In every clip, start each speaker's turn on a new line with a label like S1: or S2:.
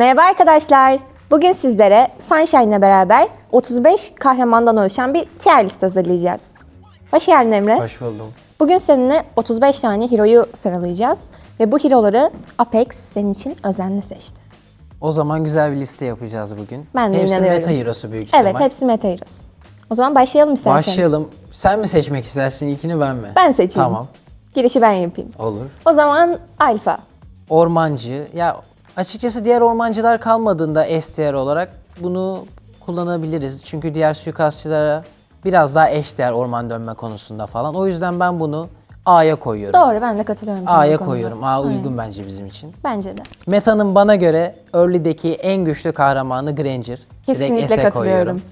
S1: Merhaba arkadaşlar. Bugün sizlere Sunshine ile beraber 35 kahramandan oluşan bir tier list hazırlayacağız. Hoş geldin Emre.
S2: Hoş buldum.
S1: Bugün seninle 35 tane hero'yu sıralayacağız. Ve bu hero'ları Apex senin için özenle seçti.
S2: O zaman güzel bir liste yapacağız bugün.
S1: Ben de
S2: Hepsi
S1: inanıyorum.
S2: meta hero'su büyük ihtimal.
S1: Evet, hepsi meta heroes. O zaman başlayalım istersen.
S2: Başlayalım. Sen mi seçmek istersin ilkini ben mi?
S1: Ben seçeyim.
S2: Tamam.
S1: Girişi ben yapayım.
S2: Olur.
S1: O zaman Alfa.
S2: Ormancı. Ya açıkçası diğer ormancılar kalmadığında STR olarak bunu kullanabiliriz. Çünkü diğer suikastçılara biraz daha eşdeğer orman dönme konusunda falan. O yüzden ben bunu A'ya koyuyorum.
S1: Doğru, ben de katılıyorum. sana bu
S2: A'ya
S1: konuda.
S2: koyuyorum. A uygun bence bizim için.
S1: Bence de.
S2: Meta'nın bana göre early'deki en güçlü kahramanı Granger. Direkt
S1: Kesinlikle
S2: S'e
S1: katılıyorum.
S2: koyuyorum.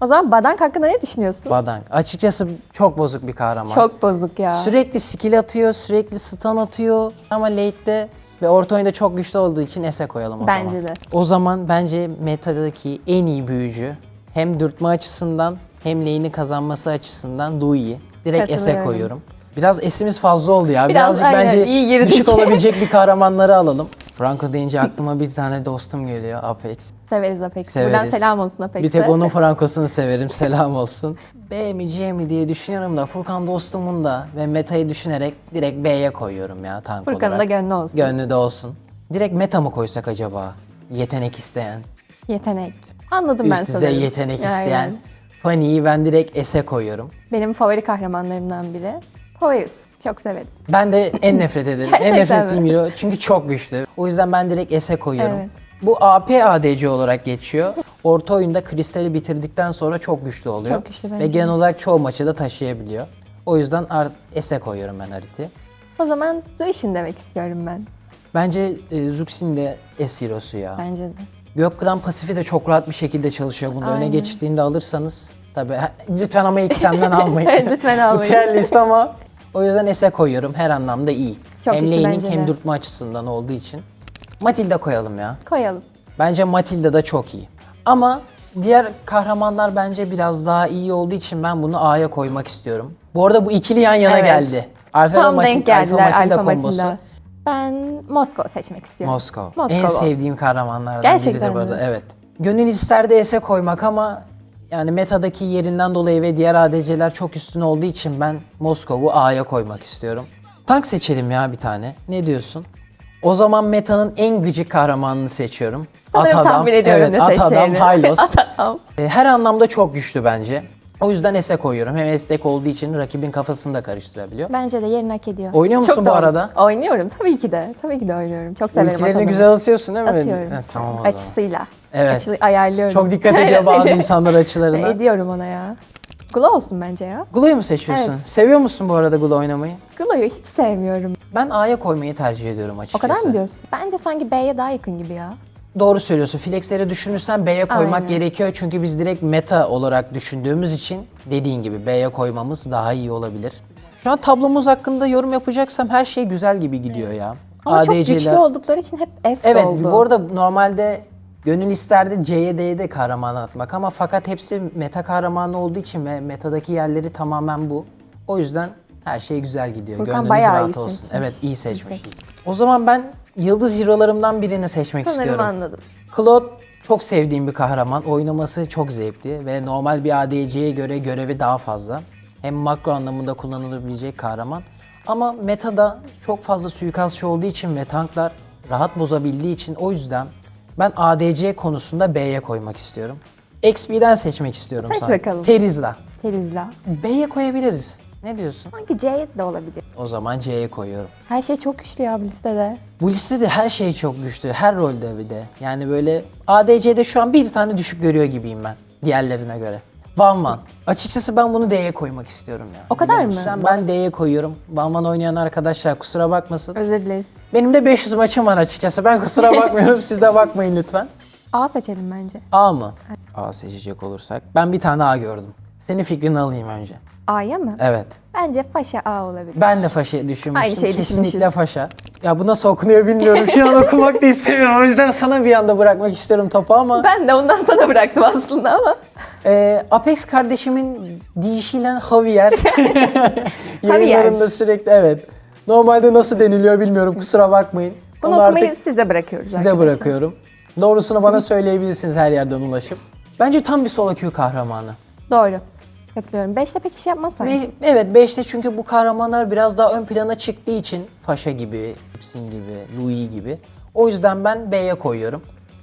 S1: O zaman Badank hakkında ne düşünüyorsun?
S2: Badank. Açıkçası çok bozuk bir kahraman.
S1: Çok bozuk ya.
S2: Sürekli skill atıyor, sürekli stun atıyor ama late'de ve orta oyunda çok güçlü olduğu için S'e koyalım o
S1: Bence
S2: zaman.
S1: de.
S2: O zaman bence metadaki en iyi büyücü hem dürtme açısından hem lane'i kazanması açısından Lui'yi. Direkt S'e
S1: Katılıyorum.
S2: koyuyorum. Biraz S'imiz fazla oldu ya.
S1: Biraz
S2: Birazcık
S1: aynen,
S2: bence
S1: iyi girdik.
S2: düşük olabilecek bir kahramanları alalım. Franco deyince aklıma bir tane dostum geliyor Apex.
S1: Severiz Apex'i.
S2: Severiz.
S1: Buradan selam olsun Apex'e.
S2: Bir tek onun Franco'sunu severim. Selam olsun. B mi C mi diye düşünüyorum da Furkan dostumun da ve metayı düşünerek direkt B'ye koyuyorum ya tank
S1: Furkan'ın da
S2: olarak.
S1: gönlü olsun.
S2: Gönlü de olsun. Direkt meta mı koysak acaba? Yetenek isteyen.
S1: Yetenek. Anladım ben
S2: Üst düzey
S1: sanırım.
S2: yetenek
S1: Aynen.
S2: isteyen. Fanny'yi ben direkt S'e koyuyorum.
S1: Benim favori kahramanlarımdan biri. Poyuz. Çok severim.
S2: Ben de en nefret ederim. en
S1: Gerçekten
S2: nefret ettiğim
S1: mi?
S2: hero çünkü çok güçlü. O yüzden ben direkt S'e koyuyorum.
S1: Evet.
S2: Bu AP ADC olarak geçiyor. Orta oyunda kristali bitirdikten sonra çok güçlü oluyor.
S1: Çok güçlü
S2: Ve
S1: bence.
S2: genel olarak çoğu maçı da taşıyabiliyor. O yüzden Ar- S'e koyuyorum ben Harit'i.
S1: O zaman Zuishin demek istiyorum ben.
S2: Bence e, Zuxin de S hero'su ya.
S1: Bence de.
S2: Gökgran pasifi de çok rahat bir şekilde çalışıyor. Bunu öne
S1: Aynen.
S2: geçtiğinde alırsanız tabii lütfen ama ilk itemden almayın.
S1: Lütfen
S2: Bu
S1: almayın.
S2: tier list ama o yüzden S'e koyuyorum. Her anlamda iyi.
S1: Çok
S2: hem laning hem dürtme açısından olduğu için. Matilda koyalım ya.
S1: Koyalım.
S2: Bence Matilda da çok iyi. Ama diğer kahramanlar bence biraz daha iyi olduğu için ben bunu A'ya koymak istiyorum. Bu arada bu ikili yan yana
S1: Evet.
S2: geldi. Alfa
S1: Tam
S2: Matil-
S1: denk geldiler
S2: Alfa Matilda
S1: Alfa
S2: kombosu.
S1: Matilda. Ben Moskova seçmek istiyorum.
S2: Moskova.
S1: Moskova
S2: en
S1: olsun.
S2: sevdiğim kahramanlardan
S1: Gerçekten
S2: biridir bu arada. Evet. Gönül isterdi S'e koymak ama yani metadaki yerinden dolayı ve diğer ADC'ler çok üstün olduğu için ben Moskova'yı A'ya koymak istiyorum. Tank seçelim ya bir tane. Ne diyorsun? O zaman metanın en gıcık kahramanını seçiyorum.
S1: Sanırım tahmin ediyorum
S2: evet,
S1: ne
S2: At adam. Hylos.
S1: At adam.
S2: E, Her anlamda çok güçlü bence. O yüzden S'e koyuyorum. Hem esnek olduğu için rakibin kafasını da karıştırabiliyor.
S1: Bence de yerini hak ediyor.
S2: Oynuyor musun
S1: Çok
S2: bu
S1: doğru.
S2: arada?
S1: Oynuyorum tabii ki de. Tabii ki de oynuyorum. Çok severim
S2: Ultilerini
S1: atamı.
S2: güzel atıyorsun değil mi?
S1: Atıyorum.
S2: Ha, tamam o zaman.
S1: Açısıyla.
S2: Evet.
S1: Açılı ayarlıyorum.
S2: Çok dikkat ediyor bazı insanlar açılarına.
S1: Ediyorum ona ya. Glow olsun bence ya.
S2: Glow'u mu seçiyorsun?
S1: Evet.
S2: Seviyor musun bu arada Glow oynamayı?
S1: Glow'u hiç sevmiyorum.
S2: Ben A'ya koymayı tercih ediyorum
S1: O
S2: açıkçası.
S1: kadar mı diyorsun? Bence sanki B'ye daha yakın gibi ya.
S2: Doğru söylüyorsun. Flex'leri düşünürsen B'ye koymak
S1: Aynen.
S2: gerekiyor. Çünkü biz direkt meta olarak düşündüğümüz için dediğin gibi B'ye koymamız daha iyi olabilir. Şu an tablomuz hakkında yorum yapacaksam her şey güzel gibi gidiyor ya.
S1: Ama çok
S2: ADC'ler
S1: güçlü oldukları için hep S
S2: Evet
S1: oldu.
S2: bu arada normalde gönül isterdi C'ye D'ye de kahraman atmak ama fakat hepsi meta kahramanı olduğu için ve metadaki yerleri tamamen bu. O yüzden her şey güzel gidiyor.
S1: Furkan
S2: Gönlünüz rahat
S1: iyi
S2: olsun.
S1: seçmiş.
S2: Evet iyi
S1: İyi
S2: seçmiş.
S1: seçmiş.
S2: O zaman ben yıldız hero'larımdan birini seçmek
S1: Sanırım
S2: istiyorum.
S1: anladım.
S2: Claude çok sevdiğim bir kahraman. Oynaması çok zevkli ve normal bir ADC'ye göre görevi daha fazla. Hem makro anlamında kullanılabilecek kahraman. Ama metada çok fazla suikastçı olduğu için ve tanklar rahat bozabildiği için o yüzden ben ADC konusunda B'ye koymak istiyorum. XP'den seçmek istiyorum
S1: Seç
S2: sana.
S1: bakalım.
S2: Terizla.
S1: Terizla.
S2: B'ye koyabiliriz. Ne diyorsun?
S1: Sanki C de olabilir.
S2: O zaman C'ye koyuyorum.
S1: Her şey çok güçlü ya bu listede.
S2: Bu listede her şey çok güçlü. Her rolde bir de. Yani böyle ADC'de şu an bir tane düşük görüyor gibiyim ben. Diğerlerine göre. Van Van. Açıkçası ben bunu D'ye koymak istiyorum ya.
S1: O kadar
S2: Biliyor
S1: mı?
S2: musun? Ben D'ye koyuyorum. Van Van oynayan arkadaşlar kusura bakmasın.
S1: Özür dileriz.
S2: Benim de 500 maçım var açıkçası. Ben kusura bakmıyorum. Siz de bakmayın lütfen.
S1: A seçelim bence.
S2: A mı? A seçecek olursak. Ben bir tane A gördüm. Senin fikrini alayım önce.
S1: A'ya mı?
S2: Evet.
S1: Bence Faşa A olabilir.
S2: Ben de faşa düşünmüştüm.
S1: Aynı şeyi
S2: Kesinlikle
S1: düşünmüşüz.
S2: faşa. Ya bu nasıl okunuyor bilmiyorum. Şu an okumak da istemiyorum. O yüzden sana bir anda bırakmak istiyorum topu ama.
S1: Ben de ondan sana bıraktım aslında ama.
S2: Ee, Apex kardeşimin deyişiyle Javier. Yayınlarında sürekli evet. Normalde nasıl deniliyor bilmiyorum kusura bakmayın.
S1: Bunu
S2: Onu
S1: okumayı
S2: artık
S1: size bırakıyoruz
S2: size
S1: arkadaşlar.
S2: bırakıyorum. Doğrusunu bana söyleyebilirsiniz her yerden ulaşıp. Bence tam bir solo queue kahramanı.
S1: Doğru. Katılıyorum. Beşte pek iş yapmazsan.
S2: Ve- evet 5'te çünkü bu kahramanlar biraz daha ön plana çıktığı için Faşa gibi, Hüpsin gibi, Louis gibi. O yüzden ben B'ye koyuyorum.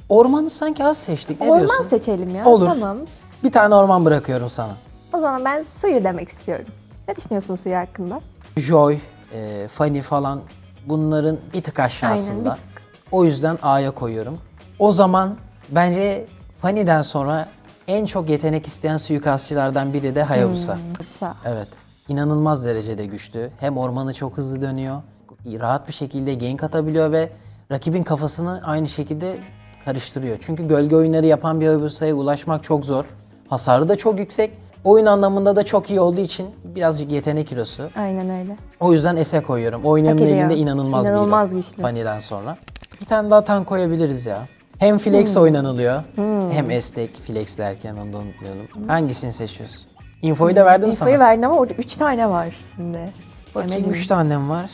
S2: Ormanı sanki az seçtik. Ne
S1: Orman
S2: diyorsun?
S1: seçelim ya.
S2: Olur.
S1: Tamam.
S2: Bir tane orman bırakıyorum sana.
S1: O zaman ben suyu demek istiyorum. Ne düşünüyorsun suyu hakkında?
S2: Joy, e, Fanny falan bunların bir tık aşağısında.
S1: Aynen, bir tık.
S2: O yüzden A'ya koyuyorum. O zaman bence Fanny'den sonra en çok yetenek isteyen suikastçılardan biri de Hayabusa.
S1: Yoksa
S2: Evet. İnanılmaz derecede güçlü. Hem ormanı çok hızlı dönüyor. Rahat bir şekilde gank atabiliyor ve rakibin kafasını aynı şekilde karıştırıyor. Çünkü gölge oyunları yapan bir Hayabusa'ya ulaşmak çok zor. Hasarı da çok yüksek. Oyun anlamında da çok iyi olduğu için birazcık yetenek hero'su.
S1: aynen öyle.
S2: O yüzden S'e koyuyorum.
S1: Hak ediyor.
S2: elinde inanılmaz,
S1: İnanılmaz
S2: bir hero.
S1: güçlü.
S2: Fanny'den sonra. Bir tane daha tank koyabiliriz ya. Hem flex
S1: Hmm.
S2: oynanılıyor. Hem estek flex derken onu da unutmayalım. Hangisini seçiyorsun? Infoyu da verdim sana.
S1: İnfoyu verdin ama orada üç tane var şimdi.
S2: Bakayım
S1: Emeciğim.
S2: 3 tanem var.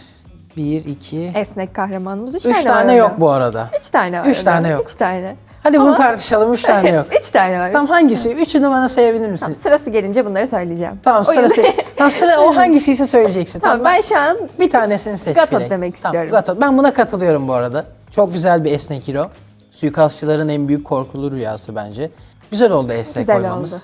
S2: 1, 2,
S1: Esnek kahramanımız üç
S2: 3
S1: tane,
S2: tane,
S1: var
S2: yok bu arada.
S1: Üç tane var.
S2: Üç tane yok.
S1: Üç tane.
S2: Hadi bunu
S1: Ama-
S2: tartışalım 3 tane yok.
S1: Üç tane var.
S2: Tam hangisi? Üçünü bana sayabilir misin?
S1: Tamam, sırası gelince bunları söyleyeceğim.
S2: Tamam
S1: O yüzden-
S2: tamam sıra o hangisiyse söyleyeceksin.
S1: tamam ben şu an
S2: bir tanesini seç.
S1: Gatot demek
S2: Tamam,
S1: istiyorum.
S2: Gatot. Ben buna katılıyorum bu arada. Çok güzel bir esnek hero. Suikastçıların en büyük korkulu rüyası bence. Güzel oldu esnek
S1: Güzel
S2: koymamız.
S1: oldu.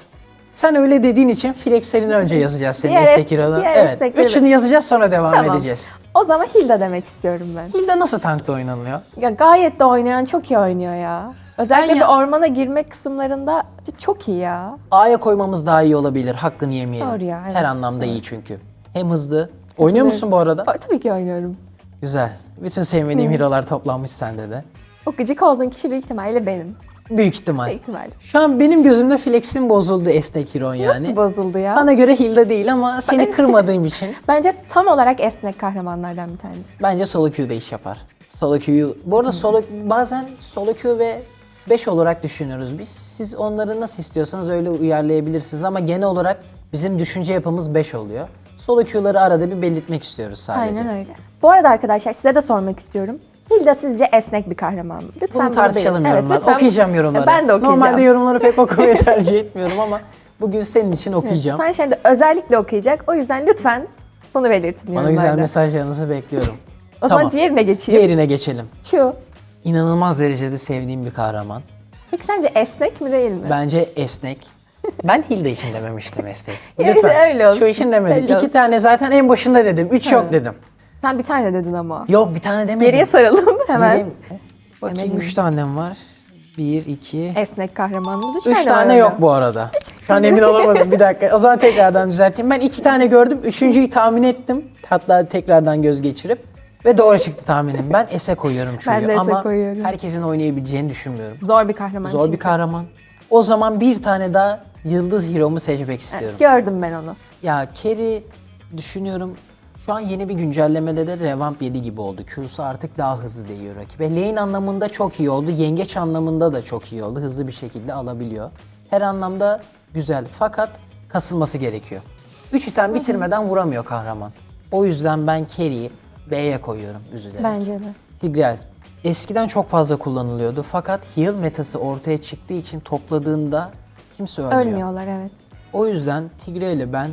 S2: Sen öyle dediğin için flexlerini önce yazacağız senin
S1: Diğer
S2: esnek
S1: es-
S2: hero'dan.
S1: diğer
S2: Evet. Üçünü yazacağız sonra devam
S1: tamam.
S2: edeceğiz.
S1: O zaman Hilda demek istiyorum ben.
S2: Hilda nasıl tankta oynanılıyor?
S1: Ya gayet de oynayan çok iyi oynuyor ya. Özellikle
S2: ya-
S1: ormana girme kısımlarında çok iyi ya.
S2: A'ya koymamız daha iyi olabilir. Hakkını yemeyelim.
S1: Doğru ya, evet.
S2: Her anlamda iyi çünkü. Hem hızlı. Oynuyor musun bu arada?
S1: Tabii ki oynuyorum.
S2: Güzel. Bütün sevmediğim hero'lar toplanmış sende de.
S1: O gıcık olduğun kişi büyük ihtimalle benim.
S2: Büyük ihtimal.
S1: Büyük ihtimalle.
S2: Şu an benim gözümde flex'in bozuldu esnek hero'n yani.
S1: Nasıl bozuldu ya?
S2: Bana göre Hilda değil ama seni kırmadığım için
S1: Bence tam olarak esnek kahramanlardan bir tanesi.
S2: bence solo queue'da iş yapar. Solo queue'yu... Bu arada solo, bazen solo queue ve 5 olarak düşünüyoruz biz. Siz onları nasıl istiyorsanız öyle uyarlayabilirsiniz ama genel olarak bizim düşünce yapımız 5 oluyor. Solo queue'ları arada bir belirtmek istiyoruz sadece.
S1: Aynen öyle. Bu arada arkadaşlar size de sormak istiyorum. Hilda sizce esnek bir kahraman mı? Lütfen
S2: Bunu tartışalım yorumlar.
S1: lütfen-
S2: Okuyacağım yorumları.
S1: Ben de okuyacağım.
S2: Normalde yorumları pek okumayı tercih etmiyorum ama bugün senin için okuyacağım.
S1: Sunshine de özellikle okuyacak. O yüzden lütfen bunu belirtin
S2: Bana
S1: yorumlarda.
S2: güzel mesajlarınızı bekliyorum.
S1: O zaman diğerine geçeyim.
S2: Diğerine geçelim.
S1: Chu.
S2: İnanılmaz derecede sevdiğim bir kahraman.
S1: Peki sence esnek mi değil mi?
S2: Bence esnek. Ben Hilda için dememiştim esnek.
S1: Ya
S2: Lütfen.
S1: öyle olsun.
S2: Şu için demedim.
S1: Öyle
S2: İki
S1: olsun.
S2: tane zaten en başında dedim. Üç yok dedim.
S1: Sen bir tane dedin ama.
S2: Yok bir tane demedim.
S1: Geriye saralım hemen.
S2: Geriye- Bakayım
S1: Emeciğim.
S2: üç tanem var. Bir, iki...
S1: Esnek kahramanımız üç,
S2: Üç
S1: tane,
S2: tane, yok bu arada. Şu an emin olamadım. Bir dakika. O zaman tekrardan düzelteyim. Ben iki tane gördüm. Üçüncüyü tahmin ettim. Hatta tekrardan göz geçirip. Ve doğru çıktı tahminim. Ben S'e koyuyorum çünkü.
S1: Ben de S'e
S2: Ama
S1: koyuyorum.
S2: herkesin oynayabileceğini düşünmüyorum.
S1: Zor bir kahraman
S2: Zor
S1: çünkü.
S2: bir kahraman. O zaman bir tane daha yıldız hero'mu seçmek istiyorum.
S1: Evet, gördüm ben onu.
S2: Ya Kerry düşünüyorum şu an yeni bir güncellemede de revamp yedi gibi oldu. Q'su artık daha hızlı değiyor rakibe. Lane anlamında çok iyi oldu. Yengeç anlamında da çok iyi oldu. Hızlı bir şekilde alabiliyor. Her anlamda güzel fakat kasılması gerekiyor. 3 item bitirmeden vuramıyor kahraman. O yüzden ben Kerry'i B'ye koyuyorum üzülerek.
S1: Bence de.
S2: Tigreal. Eskiden çok fazla kullanılıyordu fakat heal metası ortaya çıktığı için topladığında kimse ölmüyor.
S1: Ölmüyorlar evet.
S2: O yüzden Tigre ile ben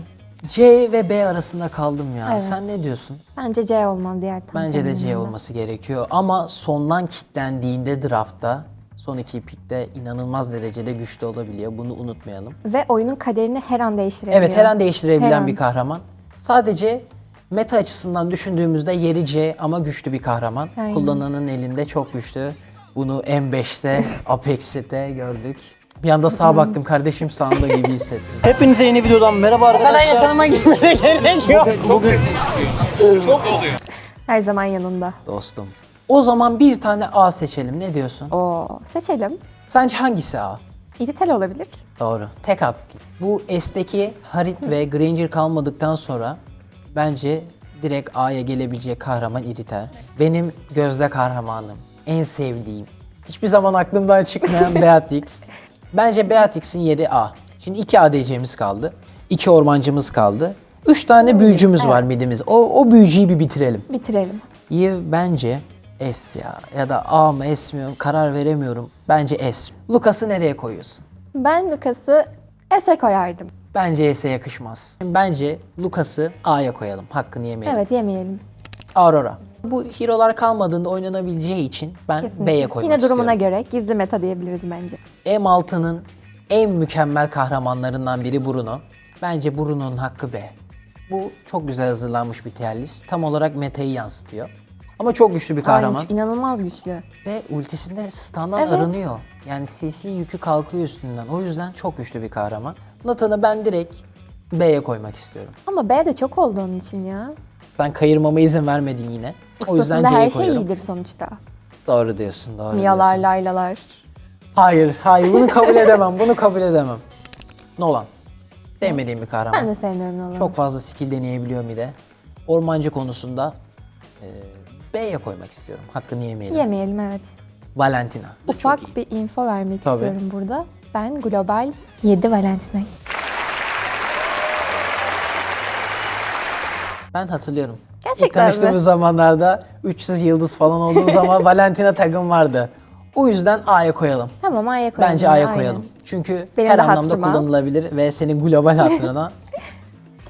S2: C ve B arasında kaldım ya.
S1: Evet.
S2: Sen ne diyorsun?
S1: Bence C olmalı diğer tam
S2: Bence de C olması gerekiyor. Ama sondan kitlendiğinde draftta son iki pikte inanılmaz derecede güçlü olabiliyor. Bunu unutmayalım.
S1: Ve oyunun kaderini her an değiştirebiliyor.
S2: Evet her an değiştirebilen
S1: Her an.
S2: bir kahraman. Sadece meta açısından düşündüğümüzde yeri C ama güçlü bir kahraman.
S1: Aynen.
S2: Kullananın elinde çok güçlü. Bunu M5'te, Apex'te gördük. Bir anda sağa baktım kardeşim sağında gibi hissettim.
S3: Hepinize yeni videodan merhaba arkadaşlar.
S2: yakınıma girmene gerek yok.
S3: Bugün
S1: Her zaman yanında.
S2: Dostum. O zaman bir tane A seçelim. Ne diyorsun?
S1: Oo, seçelim.
S2: Sence hangisi A?
S1: İritel olabilir.
S2: Doğru. Tek at. Bu S'teki Harit ve Granger kalmadıktan sonra bence direkt A'ya gelebilecek kahraman İriter. Benim gözde kahramanım. En sevdiğim. Hiçbir zaman aklımdan çıkmayan Beatrix. Bence Beatrix'in yeri A. Şimdi iki ADC'miz kaldı. iki ormancımız kaldı. Üç tane büyücümüz var midimiz. O, o büyücüyü bir bitirelim.
S1: Bitirelim.
S2: İyi bence S ya. Ya da A mı S mi karar veremiyorum. Bence S. Lucas'ı nereye koyuyorsun?
S1: Ben Lucas'ı S'e koyardım.
S2: Bence S'e yakışmaz. Bence Lucas'ı A'ya koyalım. Hakkını yemeyelim.
S1: Evet yemeyelim.
S2: Aurora. Bu hero'lar kalmadığında oynanabileceği için ben
S1: Kesinlikle.
S2: B'ye koymak
S1: Yine durumuna
S2: istiyorum.
S1: göre gizli meta diyebiliriz bence.
S2: M6'nın en mükemmel kahramanlarından biri Bruno. Bence Bruno'nun hakkı B. Bu çok güzel hazırlanmış bir tier list. Tam olarak metayı yansıtıyor. Ama çok güçlü bir kahraman.
S1: Aynen, inanılmaz güçlü.
S2: Ve ultisinde stun'dan
S1: Evet.
S2: arınıyor. Yani CC yükü kalkıyor üstünden. O yüzden çok güçlü bir kahraman. Nathan'ı ben direkt B'ye koymak istiyorum.
S1: Ama B de çok oldu onun için ya.
S2: Sen kayırmama izin vermedin yine. o yüzden
S1: Ustasında
S2: C'ye
S1: her şey
S2: koyuyorum.
S1: iyidir sonuçta.
S2: Doğru diyorsun, doğru
S1: Miyalar,
S2: diyorsun.
S1: laylalar.
S2: Hayır, hayır bunu kabul edemem, bunu kabul edemem. Nolan. Sevmediğim bir kahraman.
S1: Ben de sevmiyorum Nolan'ı.
S2: Çok fazla skill deneyebiliyor bir de. Ormancı konusunda e, B'ye koymak istiyorum. Hakkını yemeyelim.
S1: Yemeyelim evet.
S2: Valentina.
S1: Ufak bir info vermek
S2: Tabii.
S1: istiyorum burada. Ben global 7 Valentina.
S2: Ben hatırlıyorum.
S1: Gerçekten
S2: İlk tanıştığımız
S1: mi?
S2: zamanlarda 300 yıldız falan olduğu zaman Valentina tagım vardı. O yüzden A'ya koyalım.
S1: Tamam A'ya koyalım.
S2: Bence
S1: ya,
S2: A'ya koyalım. Çünkü
S1: Benim
S2: her anlamda
S1: hatırıma.
S2: kullanılabilir ve senin global hatırına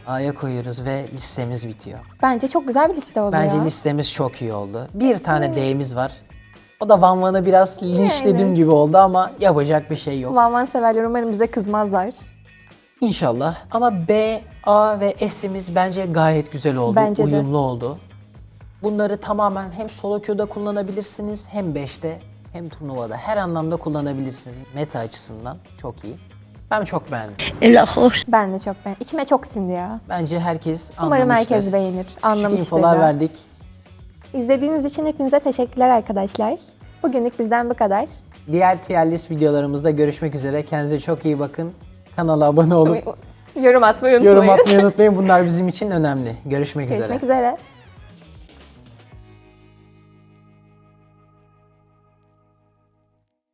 S2: A'ya koyuyoruz ve listemiz bitiyor.
S1: Bence çok güzel bir liste oldu
S2: Bence
S1: ya.
S2: listemiz çok iyi oldu. Bir tane D'miz var. O da Van Van'ı biraz linçlediğim gibi oldu ama yapacak bir şey yok.
S1: Van Van severler umarım bize kızmazlar.
S2: İnşallah. Ama B, A ve S'imiz bence gayet güzel oldu.
S1: Bence de.
S2: uyumlu oldu. Bunları tamamen hem solo queue'da kullanabilirsiniz hem 5'te hem turnuvada. Her anlamda kullanabilirsiniz. Meta açısından çok iyi. Ben çok beğendim.
S1: Ben de çok ben. İçime çok sindi ya.
S2: Bence herkes
S1: Umarım
S2: anlamıştır.
S1: herkes beğenir. Anlamıştır.
S2: infolar
S1: da.
S2: verdik.
S1: İzlediğiniz için hepinize teşekkürler arkadaşlar. Bugünlük bizden bu kadar.
S2: Diğer tier list videolarımızda görüşmek üzere. Kendinize çok iyi bakın. Kanala abone olup
S1: Yorum atmayı unutmayın.
S2: yorum atmayı unutmayın. Bunlar bizim için önemli. Görüşmek üzere.
S1: Görüşmek üzere.